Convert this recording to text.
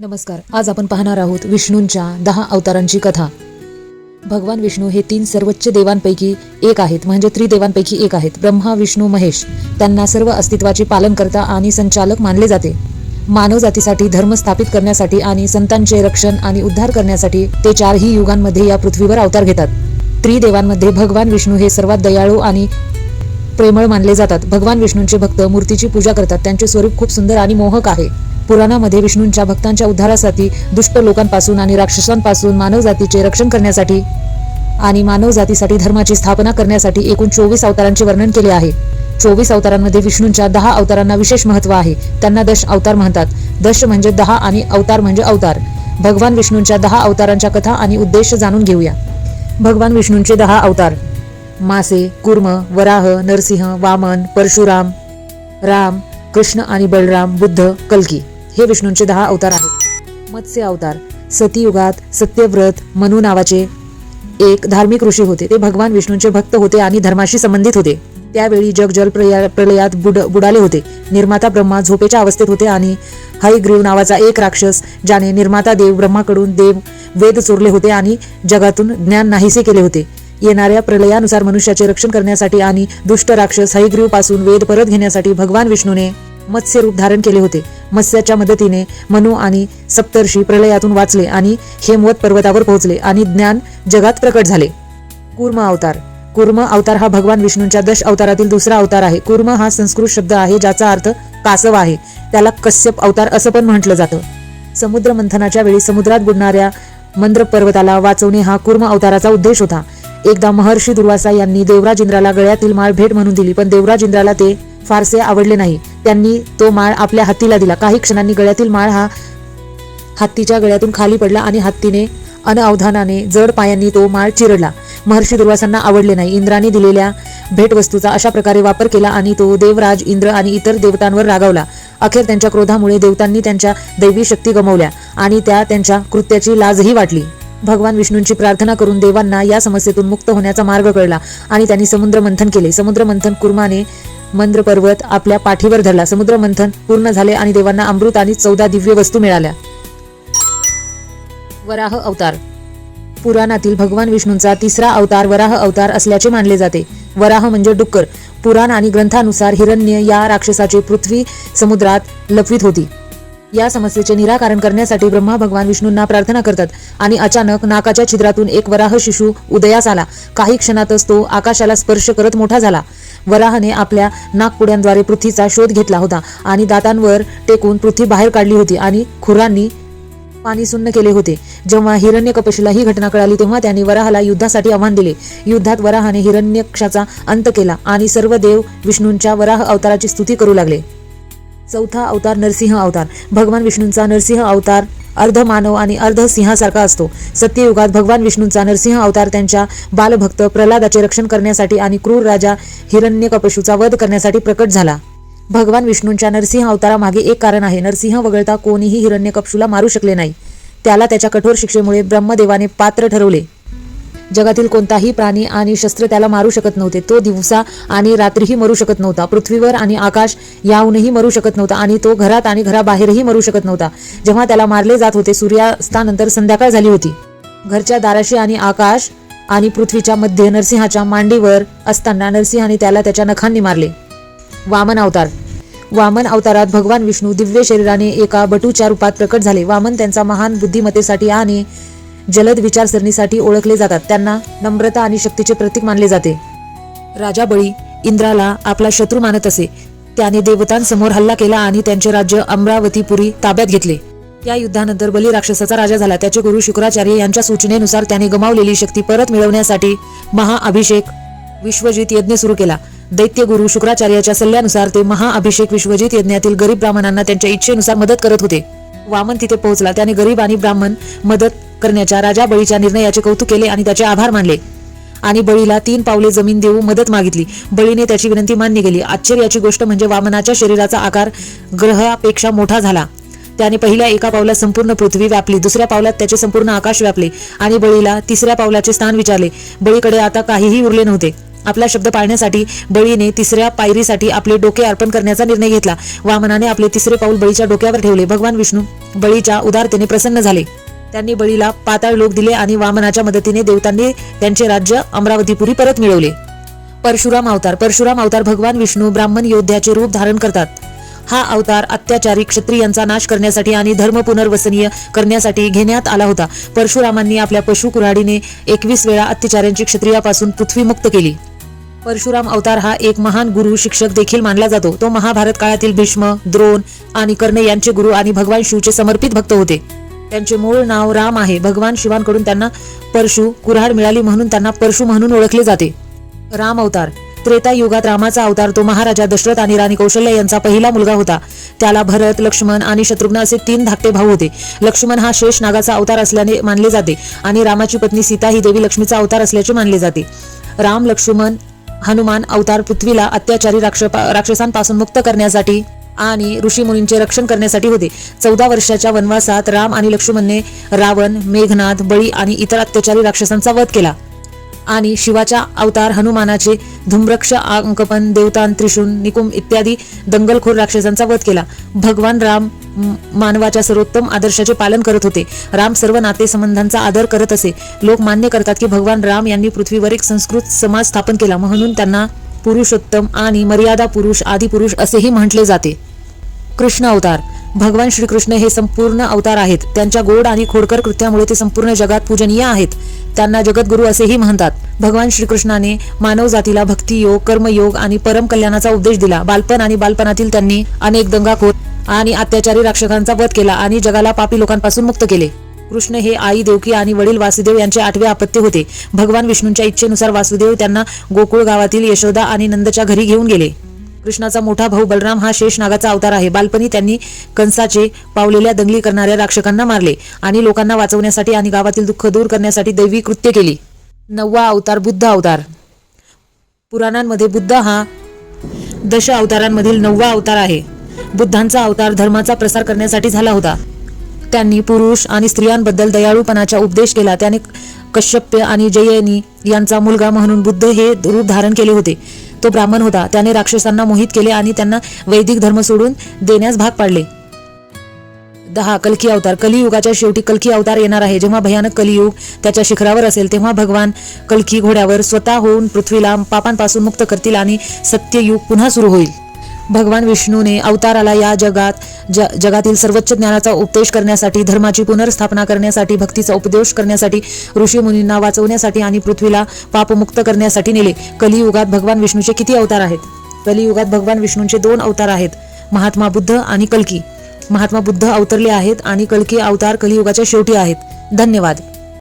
नमस्कार. आज आपण पाहणार आहोत विष्णूंच्या दहा अवतारांची कथा. भगवान विष्णू हे तीन सर्वोच्च देवांपैकी एक आहेत म्हणजे त्रिदेवांपैकी एक आहेत. ब्रह्मा विष्णू महेश. त्यांना सर्व अस्तित्वाचे पालनकर्ता आणि संचालक मानले जाते. मानवजातीसाठी धर्म स्थापित करण्यासाठी आणि संतांचे रक्षण आणि उद्धार करण्यासाठी ते चारही युगांमध्ये या पृथ्वीवर अवतार घेतात. त्रिदेवांमध्ये भगवान विष्णू हे सर्वात दयाळू आणि प्रेमळ मानले जातात. भगवान विष्णूंचे भक्त मूर्तीची पूजा करतात. त्यांचे स्वरूप खूप सुंदर आणि मोहक आहे. पुराणामध्ये विष्णूंच्या भक्तांच्या उद्धारासाठी दुष्ट लोकांपासून आणि राक्षसांपासून मानवजातीचे रक्षण करण्यासाठी आणि मानव जातीसाठी धर्माची स्थापना करण्यासाठी एकूण चोवीस अवतारांचे वर्णन केले आहे. चोवीस अवतारांमध्ये विष्णूंच्या दहा अवतारांना विशेष महत्त्व आहे. त्यांना दश अवतार म्हणतात. दश म्हणजे दहा आणि अवतार म्हणजे अवतार. भगवान विष्णूंच्या दहा अवतारांच्या कथा आणि उद्देश जाणून घेऊया. भगवान विष्णूंचे दहा अवतार. मासे कुर्म वराह नरसिंह वामन परशुराम राम कृष्ण आणि बलराम बुद्ध कल्की. हे विष्णूंचे दहा अवतार आहेत. मत्स्य अवतार सतीयुगात सत्यव्रत मनू नावाचे एक धार्मिक ऋषी होते. ते भगवान विष्णूंचे भक्त होते आणि धर्माशी संबंधित होते. त्यावेळी जग जल प्रलयात बुड बुडाले होते. निर्माता ब्रह्मा झोपेच्या अवस्थेत होते आणि हयग्रीव नावाचा एक राक्षस ज्याने निर्माता देव ब्रह्माकडून देव वेद चोरले होते आणि जगातून ज्ञान नाहीसे केले होते. येणाऱ्या प्रलयानुसार मनुष्याचे रक्षण करण्यासाठी आणि दुष्ट राक्षस हयग्रीवपासून वेद परत घेण्यासाठी भगवान विष्णूने मत्स्य रूप धारण केले होते. मत्स्याच्या मदतीने मनु आणि सप्तर्षी प्रलयातून वाचले आणि हेमवत पर्वतावर पोहोचले आणि ज्ञान जगात प्रकट झाले. कुर्म अवतार. कुर्म अवतार हा भगवान विष्णूंच्या दश अवतारातील दुसरा अवतार आहे. कुर्म हा संस्कृत शब्द आहे ज्याचा अर्थ कासव आहे. त्याला कश्यप अवतार असं पण म्हटलं जातं. समुद्र मंथनाच्या वेळी समुद्रात बुडणाऱ्या मंद्र पर्वताला वाचवणे हा कुर्म अवताराचा उद्देश होता. एकदा महर्षी दुर्वासा यांनी देवराज इंद्राला गळ्यातील माळ भेट म्हणून दिली पण देवराज इंद्राला ते फारसे आवडले नाही. त्यांनी तो माळ आपल्या हत्तीला दिला. काही क्षणांनी गळ्यातील माळ हा हत्तीच्या गळ्यातून खाली पडला आणि हत्तीने अनअवधानाने जड पायांनी तो माळ चिरडला. महर्षी दुर्वासांना आवडले नाही. इंद्राने दिलेल्या भेटवस्तूचा अशा प्रकारे वापर केला आणि तो देवराज इंद्र आणि इतर देवतांवर रागावला. अखेर त्यांच्या क्रोधामुळे देवतांनी त्यांच्या दैवी शक्ती गमावल्या आणि त्या त्यांच्या कृत्याची लाजही वाटली. भगवान विष्णूंची प्रार्थना करून देवांना या समस्येतून मुक्त होण्याचा मार्ग कळला आणि त्यांनी समुद्र मंथन केले. समुद्र मंथन कुर्माने मंद्र पर्वत आपल्या पाठीवर धरला. समुद्र मंथन पूर्ण झाले आणि देवांना अमृत आणि चौदा दिव्य वस्तू मिळाल्या. वराह अवतार. पुराणातील भगवान विष्णूंचा तिसरा अवतार वराह अवतार असल्याचे मानले जाते. वराह म्हणजे डुक्कर. पुराण आणि ग्रंथानुसार हिरण्य या राक्षसाची पृथ्वी समुद्रात लपवीत होती. या समस्येचे निराकरण करण्यासाठी ब्रह्मा भगवान विष्णूंना प्रार्थना करतात आणि अचानक नाकाच्या छिद्रातून एक वराह शिशू उदयास आला. काही क्षणातच तो आकाशाला स्पर्श करत मोठा झाला. वराहने आपल्या नागपुड्यांद्वारे पृथ्वीचा शोध घेतला होता आणि दातांवर टेकून पृथ्वी बाहेर काढली होती आणि खुरांनी पाणी सुन्न केले होते. जेव्हा हिरण्यकपशीला ही घटना कळाली तेव्हा त्याने वराहाला युद्धासाठी आव्हान दिले. युद्धात वराहाने हिरण्यक्षाचा अंत केला आणि सर्व देव विष्णूंच्या वराह अवताराची स्तुती करू लागले. चौथा अवतार नरसिंह अवतार. भगवान विष्णूंचा नरसिंह अवतार अर्ध मानव आणि अर्ध सिंहासारखा असतो. सत्ययुगात भगवान विष्णूंचा नरसिंह अवतार त्यांच्या बालभक्त प्रल्हादाचे रक्षण करण्यासाठी आणि क्रूर राजा हिरण्यकपशूचा वध करण्यासाठी प्रकट झाला. भगवान विष्णूंच्या नरसिंह अवतारामागे एक कारण आहे. नरसिंह वगळता कोणीही हिरण्यकपशूला मारू शकले नाही. त्याला त्याच्या कठोर शिक्षेमुळे ब्रह्मदेवाने पात्र ठरवले. जगातील कोणताही प्राणी आणि शस्त्र त्याला मारू शकत नव्हते. तो दिवसा आणि रात्रीही मरू शकत नव्हता. पृथ्वीवर आणि आकाश याहूनही मरू शकत नव्हता आणि तो घरात आणि घराबाहेरही मरू शकत नव्हता. जेव्हा त्याला मारले जात होते सूर्यास्तानंतर संध्याकाळ झाली होती. घरच्या दाराशी आणि आकाश आणि पृथ्वीच्या मध्ये नरसिंहाच्या मांडीवर असताना नरसिंहाने त्याला त्याच्या नखांनी मारले. वामन अवतार. वामन अवतारात भगवान विष्णू दिव्य शरीराने एका बटूच्या रूपात प्रकट झाले. वामन त्यांचा महान बुद्धिमत्तेसाठी आणि जलद विचारसरणीसाठी ओळखले जातात. त्यांना नम्रता आणि शक्तीचे प्रतीक मानले जाते. राजा बळी इंद्राला आपला शत्रू मानत असे. त्याने देवतांसमोर हल्ला केला आणि त्यांचे राज्य अमरावतीपुरी ताब्यात घेतले. या युद्धानंतर बली राक्षसाचा राजा झाला. त्याचे गुरु शुक्राचार्य यांच्या सूचनेनुसार त्याने गमावलेली शक्ती परत मिळवण्यासाठी महाअभिषेक विश्वजित यज्ञ सुरू केला. दैत्य गुरु शुक्राचार्याच्या सल्ल्यानुसार ते महाअभिषेक विश्वजित यज्ञातील गरीब ब्राह्मणांना त्यांच्या इच्छेनुसार मदत करत होते. वामन तिथे पोहोचला. त्याने गरीब आणि ब्राह्मण मदत करण्याच्या राजा बळीच्या निर्णयाचे कौतुक केले आणि त्याचे आभार मानले. आणि बळीला तीन पावले जमीन देऊ मदत मागितली. बळीने त्याची विनंती मान्य केली. आश्चर्याची गोष्ट म्हणजे वामनाच्या शरीराचा आकार ग्रहापेक्षा मोठा झाला. त्याने पहिल्या एका पावलात संपूर्ण पृथ्वी व्यापली. दुसऱ्या पावलात त्याचे संपूर्ण आकाश व्यापले आणि बळीला तिसऱ्या पावलाचे स्थान विचारले. बळीकडे आता काहीही उरले नव्हते. आपला शब्द पाळण्यासाठी बळीने तिसऱ्या पायरीसाठी आपले डोके अर्पण करण्याचा निर्णय घेतला. वामनाने आपले तिसरे पाऊल बळीच्या डोक्यावर ठेवले. भगवान विष्णू बळीच्या उदारतेने प्रसन्न झाले. त्यांनी बळीला पाताळ लोक दिले आणि वामनाच्या मदतीने देवतांनी त्यांचे राज्य अमरावतीपुरी परत मिळवले. परशुराम अवतार परशुराम अवतार भगवान विष्णू ब्राह्मण योद्ध्याचे रूप धारण करतात. हा अवतार अत्याचारी क्षत्रियांचा नाश करण्यासाठी आणि धर्म पुनर्वसनीय करण्यासाठी घेण्यात आला होता. परशुरामांनी आपल्या पशु कुऱ्हाडीने एकवीस वेळा अत्याचारांची क्षत्रियापासून पृथ्वी मुक्त केली. परशुराम अवतार हा एक महान गुरु शिक्षक देखील मानला जातो. तो महाभारत काळातील भीष्म द्रोण आणि कर्ण यांचे गुरु आणि भगवान शिवचे समर्पित भक्त होते. त्यांचे मूळ नाव राम आहे. भगवान शिवांकडून त्यांना परशु कुऱ्हाड मिळाली म्हणून त्यांना परशु म्हणून ओळखले जाते. राम अवतार. त्रेता युगात रामाचा अवतार तो महाराजा दशरथ आणि राणी कौशल्य यांचा पहिला मुलगा होता. त्याला भरत लक्ष्मण आणि शत्रुघ्न असे तीन धाकटे भाऊ होते. लक्ष्मण हा शेष नागाचा अवतार असल्याने मानले जाते आणि रामाची पत्नी सीता ही देवी लक्ष्मीचा अवतार असल्याचे मानले जाते. राम लक्ष्मण हनुमान अवतार पृथ्वीला अत्याचारी राक्ष राक्षसांपासून मुक्त करण्यासाठी आणि ऋषीमुनींचे रक्षण करण्यासाठी होते. चौदा वर्षाच्या वनवासात राम आणि लक्ष्मणने रावण मेघनाथ बळी आणि इतर अत्याचारी राक्षसांचा वध केला. आणि शिवाच्या अवतार हनुमानाचे धुम्रक्ष अंकपन देवतान त्रिशून निकुम इत्यादी दंगलखोर राक्षसांचा वध केला. भगवान राम मानवाच्या सर्वोत्तम आदर्शाचे पालन करत होते. राम सर्व नातेसंबंधांचा आदर करत असे. लोक मान्य करतात की भगवान राम यांनी पृथ्वीवर एक संस्कृत समाज स्थापन केला म्हणून त्यांना पुरुषोत्तम आणि मर्यादा पुरुष आदी पुरुष असेही म्हटले जाते. कृष्ण अवतार. भगवान श्रीकृष्ण हे संपूर्ण अवतार आहेत. त्यांच्या गोड आणि खोडकर कृत्यामुळे ते संपूर्ण जगात पूजनीय आहेत. त्यांना जगद्गुरू असेही म्हणतात. भगवान श्रीकृष्णाने मानव जातीला भक्तियोग कर्मयोग आणि परम कल्याणाचा उपदेश दिला. बालपण आणि बालपणातील त्यांनी अनेक दंगाखोर आणि अत्याचारी राक्षसांचा वध केला आणि जगाला पापी लोकांपासून मुक्त केले. कृष्ण हे आई देवकी आणि वडील वासुदेव यांचे आठवे अपत्य होते. भगवान विष्णूंच्या इच्छेनुसार वासुदेव त्यांना गोकुळ गावातील यशोदा आणि नंदच्या घरी घेऊन गेले. कृष्णाचा मोठा भाऊ बलराम हा शेष नागाचा अवतार आहे. बालपणी त्यांनी कंसाचे पावलेल्या दंगली करणाऱ्या राक्षकांना मारले आणि लोकांना वाचवण्यासाठी आणि गावातील दुःख दूर करण्यासाठी दैवी कृत्य केली. नववा अवतार बुद्ध अवतार. पुराणांमध्ये बुद्ध हा दश अवतारांमधील नववा अवतार आहे. बुद्धांचा अवतार धर्माचा प्रसार करण्यासाठी झाला होता. त्यांनी पुरुष आणि स्त्रियांबद्दल दयाळूपणाचा उपदेश केला. त्याने कश्यप्य आणि जयनी यांचा मुलगा म्हणून बुद्ध हे रूप धारण केले होते. तो ब्राह्मण होता. त्याने राक्षसांना मोहित केले आणि त्यांना वैदिक धर्म सोडून देण्यास भाग पाडले. दहा कलकी अवतार. कलियुगाच्या शेवटी कलकी अवतार येणार आहे. जेव्हा भयानक कलियुग त्याच्या शिखरावर असेल तेव्हा भगवान कलकी घोड्यावर स्वतः होऊन पृथ्वीला पापांपासून मुक्त करतील आणि सत्ययुग पुन्हा सुरू होईल. भगवान विष्णूने अवताराला या जगात ज जगातील सर्वोच्च ज्ञानाचा उपदेश करण्यासाठी धर्माची पुनर्स्थापना करण्यासाठी भक्तीचा उपदेश करण्यासाठी ऋषीमुनींना वाचवण्यासाठी आणि पृथ्वीला पापमुक्त करण्यासाठी नेले. कलियुगात भगवान विष्णूचे किती अवतार आहेत? कलियुगात भगवान विष्णूंचे दोन अवतार आहेत महात्मा बुद्ध आणि कल्की. महात्मा बुद्ध अवतरले आहेत आणि कल्की अवतार कलियुगाच्या शेवटी आहेत. धन्यवाद.